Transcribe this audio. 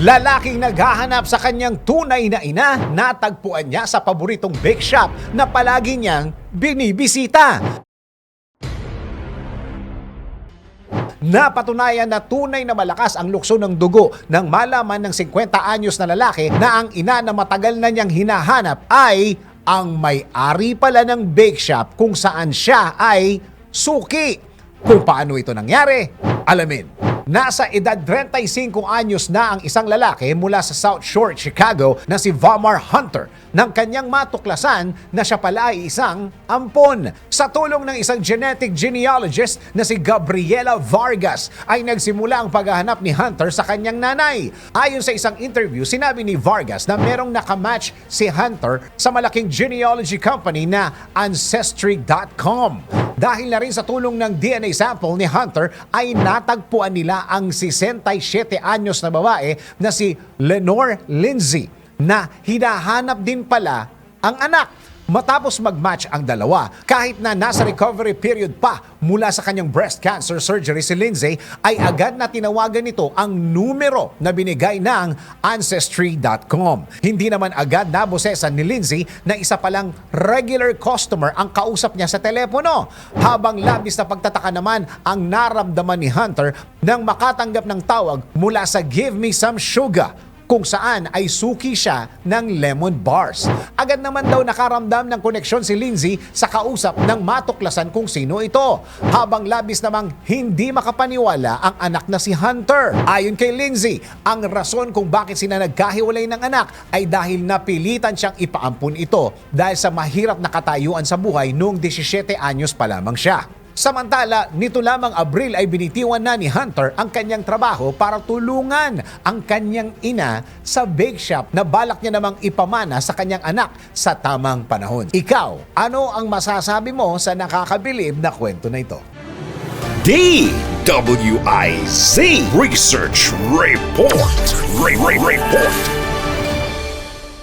Lalaking naghahanap sa kanyang tunay na ina, natagpuan niya sa paboritong bake shop na palagi niyang binibisita. Napatunayan na tunay na malakas ang lukso ng dugo nang malaman ng 50 anyos na lalaki na ang ina na matagal na niyang hinahanap ay ang may-ari pala ng bake shop kung saan siya ay suki. Kung paano ito nangyari, alamin. Nasa edad 35 anyos na ang isang lalaki mula sa South Shore, Chicago na si Vamar Hunter nang kanyang matuklasan na siya pala ay isang ampon. Sa tulong ng isang genetic genealogist na si Gabriela Vargas ay nagsimula ang paghahanap ni Hunter sa kanyang nanay. Ayon sa isang interview, sinabi ni Vargas na merong nakamatch si Hunter sa malaking genealogy company na Ancestry.com. Dahil na rin sa tulong ng DNA sample ni Hunter ay natagpuan nila ang 67 anyos na babae na si Lenore Lindsay na hinahanap din pala ang anak. Matapos mag-match ang dalawa, kahit na nasa recovery period pa mula sa kanyang breast cancer surgery si Lindsay, ay agad na tinawagan nito ang numero na binigay ng Ancestry.com. Hindi naman agad nabosesan ni Lindsay na isa palang regular customer ang kausap niya sa telepono. Habang labis na pagtataka naman ang naramdaman ni Hunter nang makatanggap ng tawag mula sa Give Me Some Sugar kung saan ay suki siya ng lemon bars. Agad naman daw nakaramdam ng koneksyon si Lindsay sa kausap ng matuklasan kung sino ito. Habang labis namang hindi makapaniwala ang anak na si Hunter. Ayon kay Lindsay, ang rason kung bakit sila nagkahiwalay ng anak ay dahil napilitan siyang ipaampun ito dahil sa mahirap na katayuan sa buhay noong 17 anyos pa lamang siya. Samantala, nito lamang Abril ay binitiwan na ni Hunter ang kanyang trabaho para tulungan ang kanyang ina sa bake shop na balak niya namang ipamana sa kanyang anak sa tamang panahon. Ikaw, ano ang masasabi mo sa nakakabilib na kwento na ito? DWIZ Research Report. Re- Re- Report.